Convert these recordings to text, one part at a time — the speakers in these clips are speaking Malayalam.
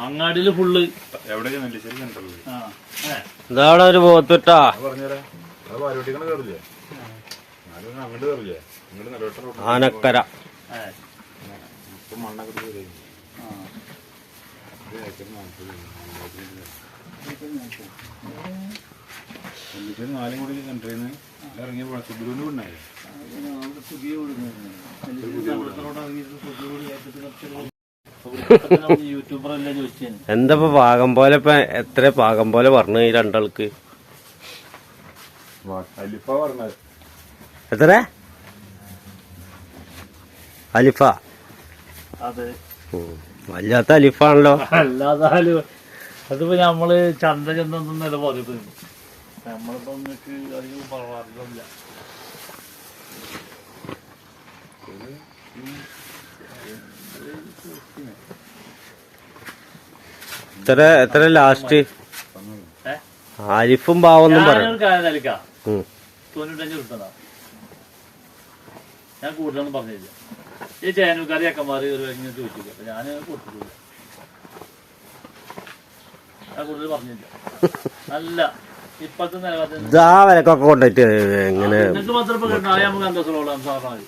അങ്ങാടിയിൽ ഫുള്ള് ഇതാണ് ഒരു പോത്തിട്ടാ. ആനക്കര. നാലും കൂടി ഇറങ്ങിയ പുതിയ എന്താ പാകം പോലെ ഇപ്പൊ എത്ര പാകം പോലെ പറഞ്ഞു ഈ രണ്ടാൾക്ക്? എത്ര അലിഫ. വല്ലാത്ത അലിഫാണല്ലോ അല്ലാതെ അതിപ്പോ നമ്മൾ ചന്ത ചെന്നല്ല പറയുന്നത് നമ്മളിപ്പോ നിങ്ങൾക്ക് അധികം പറയാറില്ല. എത്ര എത്ര ലാസ്റ്റ് ആരിഫും പാവൊന്നും പറയാം ഞാൻ കൂടുതലൊന്നും പറഞ്ഞില്ല. ഈ ചേനക്കാരി അക്കന്മാർ ഒരു ഇങ്ങനെ ചോദിച്ചില്ല അപ്പൊ ഞാൻ കൊടുത്തിട്ടില്ല. ഞാൻ കൂടുതൽ പറഞ്ഞില്ല. അല്ല ഇപ്പത്തെ നിലവാരത്തിൽ കൊണ്ടുപോയിട്ട് എങ്ങനെ നിങ്ങൾക്ക് മാത്രം നമുക്ക് അന്തസ്സുള്ളൂ സാറിന്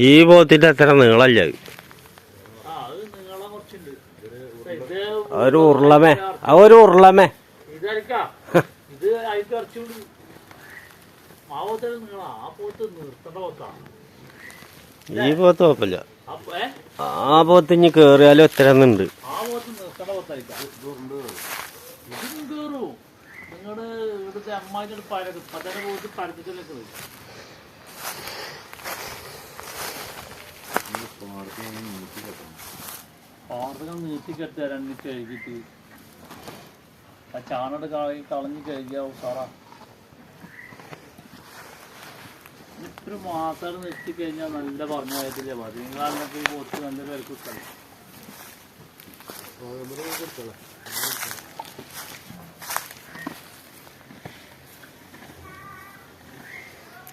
ഈ പോത്തിന്റെ അത്ര നീളല്ല ആ അത് നിങ്ങളെ കുറച്ചുണ്ട്. ഇത് ഒരു ഉരുളമേ ആ ഒരു ഉരുളമേ ഈ പോത്ത് കുഴപ്പമില്ല. ആ പോത്ത് ഇനി കേറിയാലും എത്ര ഉണ്ട് ആ പോത്ത് നിർത്തേണ്ട പോത്തായിരിക്കാം ഇതും കെട്ടുക രണ്ടി കഴുകിട്ട് ആ ചാണട് കളി കളഞ്ഞ് കഴുകിയ ഉസാറാ ഇത്ര മാസം നിർത്തി കഴിഞ്ഞാൽ നല്ല പറഞ്ഞു മതി നിങ്ങൾ ഈ പോത്ത് നല്ല പേർക്ക്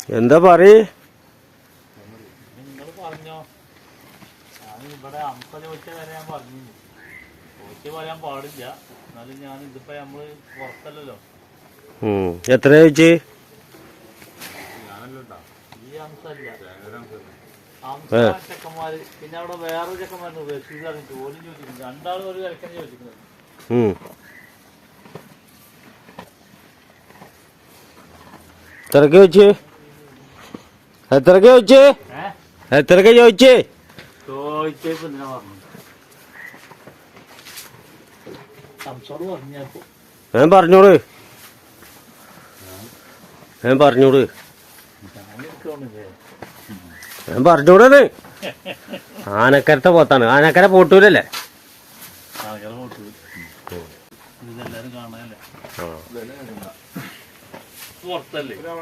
എന്താ പറയ്? നിങ്ങൾ പറഞ്ഞോ. ഞാൻ ഇവിടെ അംസ ചോദിച്ച വരെ ഞാൻ പറഞ്ഞു ചോദിച്ച പറയാൻ പാടില്ല. എന്നാലും ഞാൻ ഇതിപ്പോ നമ്മൾ പുറത്തല്ലല്ലോ. ഉം. എത്ര ചോദിച്ച് ഈ. ചെക്കന്മാര് പിന്നെ അവിടെ വേറെ ചെക്കന്മാരുണ്ട് റഷീദ് അറിഞ്ഞിട്ട് ഓലും ചോദിക്കുന്നു രണ്ടാളും ഒരു വിലക്കാണ് ചോദിക്കുന്നത്. എത്രക്ക് ചോദിച്ച്? എത്രക്ക് ചോദിച്ച്? എത്രക്ക് ചോദിച്ച്? ചോദിച്ചപ്പോ എന്തിനാ പറഞ്ഞു സംസോട് പറഞ്ഞപ്പോ ഞാൻ പറഞ്ഞോട്. ഞാൻ പറഞ്ഞോട്. ഞാൻ പറഞ്ഞോടത് ആനക്കരത്തെ പോത്താണ്. ആനക്കര പോട്ടൂരല്ലേ?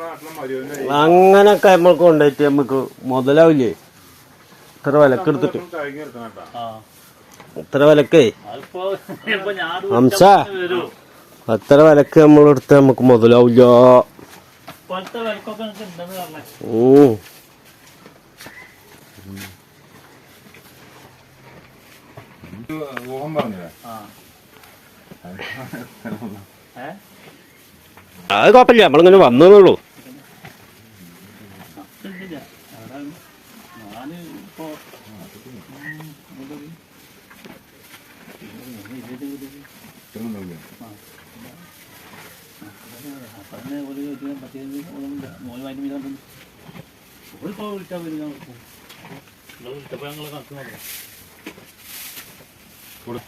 നാട്ടിലെ മരുവിന്റെ അങ്ങനൊക്കെ നമ്മൾക്ക് കൊണ്ടുപോയിട്ട് നമുക്ക് മുതലാവില്ലേ? ഇത്ര വിലക്ക് എടുത്തിട്ട്. ഇത്ര വിലക്കേ. ഹംസ. അത്ര വിലക്ക് നമ്മളെടുത്ത് നമുക്ക് മുതലാവില്ല. ഇപ്പോഴത്തെ വിലക്കൊക്കെ നിങ്ങൾക്ക് ഉണ്ടെന്ന് പറഞ്ഞേ ഉം. ഊഹം പറഞ്ഞില്ലേ അത് കുഴപ്പമില്ല നമ്മളിങ്ങനെ വന്നതേയുള്ളൂ ഒരു ഓരിപ്പോ വിളിച്ചാൽ വരും പോലെ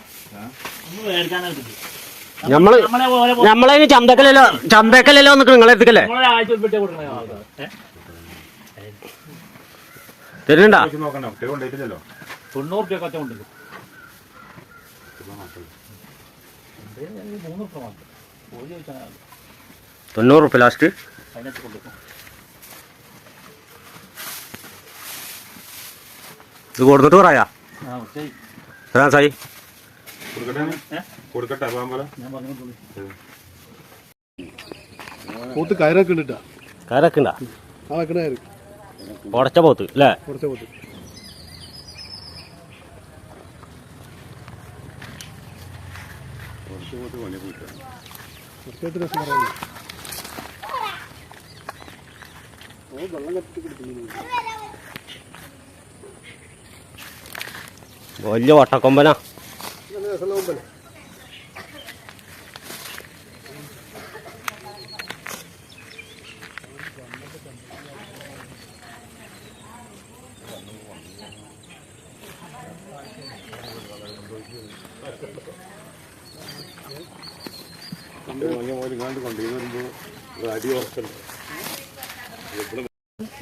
നമ്മളതിന് ചന്തക്കലല്ലോ ചന്തക്കലല്ലോ നിൽക്കണം നിങ്ങളെ എത്തിക്കല്ലേ തരുന്നുണ്ടാ? തൊണ്ണൂറ് രൂപ കച്ച തൊണ്ണൂറ് റുപ്യ ലാസ്റ്റ് അതിനകത്ത് കൊടുക്കും ഇത് കൊടുത്തിട്ട് പറയാ. എത്ര സായി? പോത്ത് കയറൊക്കെ കയറൊക്കെ ഉണ്ടാ? ഉടച്ച പോത്ത് അല്ലേ പോത്ത്. ഓ വെള്ളം കത്തി കൊടുക്കുന്നു വലിയ വട്ടക്കൊമ്പനാ.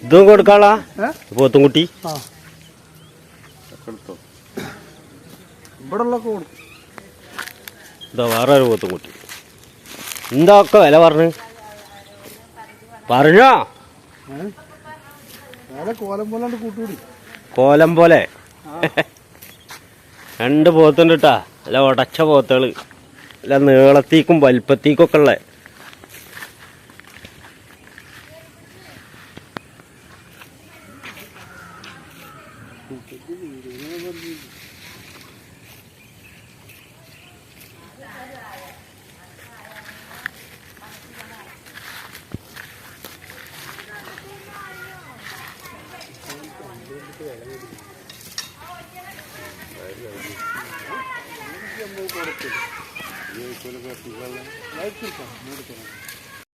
ഇതും കൊടുക്കാളാ? പോത്തുംകുട്ടി? പോത്തും കുട്ടി ആ ഇവിടെ ഉള്ളൊക്കെ കൊടുക്കും ഇതാ വേറെ ഒരു പോത്തും കുട്ടി. എന്താ ഒക്കെ വില പറഞ്ഞു? പറഞ്ഞോ? കോലം പോലാണ്ട് കൂട്ടുകൂടി? കോലം പോലെ? രണ്ട് പോത്തുണ്ട് കേട്ടാ അല്ല ഉടച്ച പോത്തുകൾ അല്ല നീളത്തേക്കും വലിപ്പത്തേക്കും ഒക്കെ ഉള്ള ലൈറ്റ് എടുക്കാം